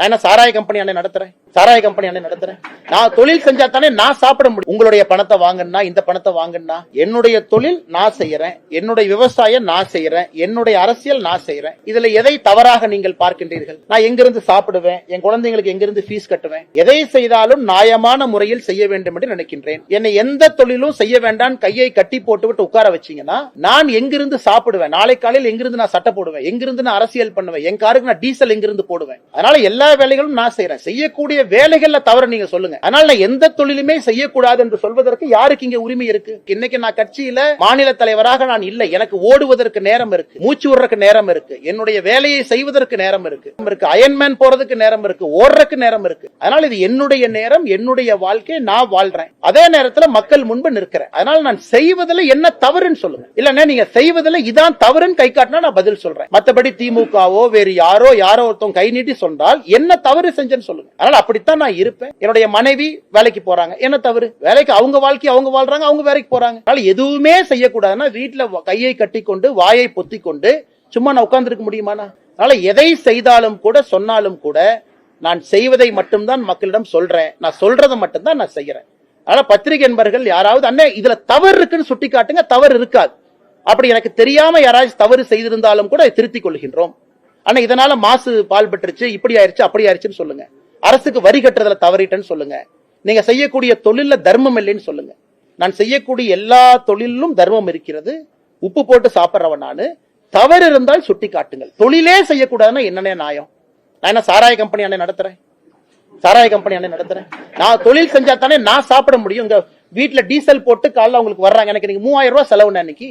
நான் என்ன சாராய கம்பெனி அண்ணே நடத்துறேன்? சாராய கம்பெனி அண்ணே நடத்துறேன். நான் தொழில் செஞ்சா தானே நான் சாப்பிட முடியும். உங்களுடைய பணத்தை வாங்கினா இந்த பணத்தை வாங்கினா என்னுடைய தொழில் நான் செய்யறேன். என்னுடைய விவசாயம் நான் செய்யறேன். என்னுடைய அரசியல் நான் செய்யறேன். இதுல எதை தவறாக நீங்கள் பார்க்கின்றீர்கள்? நான் எங்கிருந்து சாப்பிடுவேன்? என் குழந்தைங்களுக்கு எங்கிருந்து ஃபீஸ் கட்டுவேன்? எதை செய்தாலும் நியாயமான முறையில் செய்ய வேண்டும் என்று நினைக்கின்றேன். என்னை எந்த தொழிலும் செய்ய வேண்டாம் கையை கட்டி போட்டுவிட்டு உட்கார வச்சீங்கன்னா நான் எங்கிருந்து சாப்பிடுவேன்? நாளை காலையில் எங்கிருந்து நான் சட்டை போடுவேன்? எங்கிருந்து நான் அரசியல் பண்ணுவேன்? என் காருக்கு நான் டீசல் எங்கிருந்து போடுவேன்? அதனால எல்லா வேலைகளும் நான் செய்யறேன் செய்யக்கூடிய வேலைகள்ல தவறு நீங்க சொல்லுங்க. அதனால நான் எந்த தொழிலுமே செய்யக்கூடாது என்று சொல்வதற்கு யாருக்கு இங்க உரிமை இருக்கு? இன்னைக்கு நான் கட்சியில மாநில தலைவராக நான் இல்லை. எனக்கு ஓடுவதற்கு நேரம் இருக்கு. மூச்சு விடுறதுக்கு நேரம் இருக்கு. என்னுடைய வேலையை செய்வதற்கு நேரம் இருக்கு. இருக்கு. அயன்மேன் போறதுக்கு நேரம் இருக்கு. ஓடுறதுக்கு நேரம் இருக்கு. அதனால இது என்னுடைய நேரம் என்னுடைய வாழ்க்கை நான் வாழ்றேன். அதே நேரத்துல மக்கள் முன்பு நிற்கிறேன். அதனால நான் செய்வதில் என்ன தவறுன்னு சொல்லுங்க. இல்லன்னா நீங்க செய்வதில் இதான் தவறுன்னு கை காட்டினா நான் பதில் சொல்றேன். மத்தபடி திமுகவோ வேறு யாரோ யாரோ ஒருத்தவங்க கை நீட்டி சொன்னால் என்ன தவறு செஞ்சேன்னு சொல்லுங்க. அதனால அப்படித்தான் நான் இருப்பேன். என்னுடைய மனைவி வேலைக்கு போறாங்க. என்ன தவறு? வேலைக்கு அவங்க வாழ்க்கை அவங்க வாழ்றாங்க அவங்க வேலைக்கு போறாங்க. அதனால எதுவுமே செய்யக்கூடாதுன்னா வீட்டுல கையை கட்டி கொண்டு வாயை பொத்தி கொண்டு சும்மா நான் உட்கார்ந்துருக்க முடியுமாண்ணா? அதனால எதை செய்தாலும் கூட சொன்னாலும் கூட நான் செய்வதை மட்டும்தான் மக்களிடம் சொல்றேன். நான் சொல்றதை மட்டும்தான் நான் செய்யறேன். அதனால பத்திரிகை என்பர்கள் யாராவது அண்ணன் இதுல தவறு இருக்குன்னு சுட்டி காட்டுங்க தவறு இருக்காது. அப்படி எனக்கு தெரியாம யாராச்சும் தவறு செய்திருந்தாலும் கூட திருத்திக் கொள்கின்றோம். ஆனா இதனால மாசு பால் பெற்றுச்சு இப்படி ஆயிருச்சு அப்படி ஆயிருச்சுன்னு சொல்லுங்க. அரசுக்கு வரி கட்டுறதுல தவறிட்டேன்னு சொல்லுங்க. நீங்க செய்யக்கூடிய தொழில தர்மம் இல்லைன்னு சொல்லுங்க. நான் செய்யக்கூடிய எல்லா தொழிலும் தர்மம் இருக்கிறது. உப்பு போட்டு சாப்பிடுறவன் நானு. தவறு இருந்தால் சுட்டி காட்டுங்கள் தொழிலே செய்யக்கூடாதுன்னா என்னென்ன நியாயம்? நான் என்ன சாராய கம்பெனி அண்ணன் நடத்துறேன்? சாராய கம்பெனி அண்ணன் நடத்துறேன். நான் தொழில் செஞ்சா தானே நான் சாப்பிட முடியும். இங்க வீட்டுல டீசல் போட்டு காலைல உங்களுக்கு வர்றாங்க. எனக்கு நீங்க மூவாயிரம் ரூபாய் செலவுன்னு அன்னைக்கு.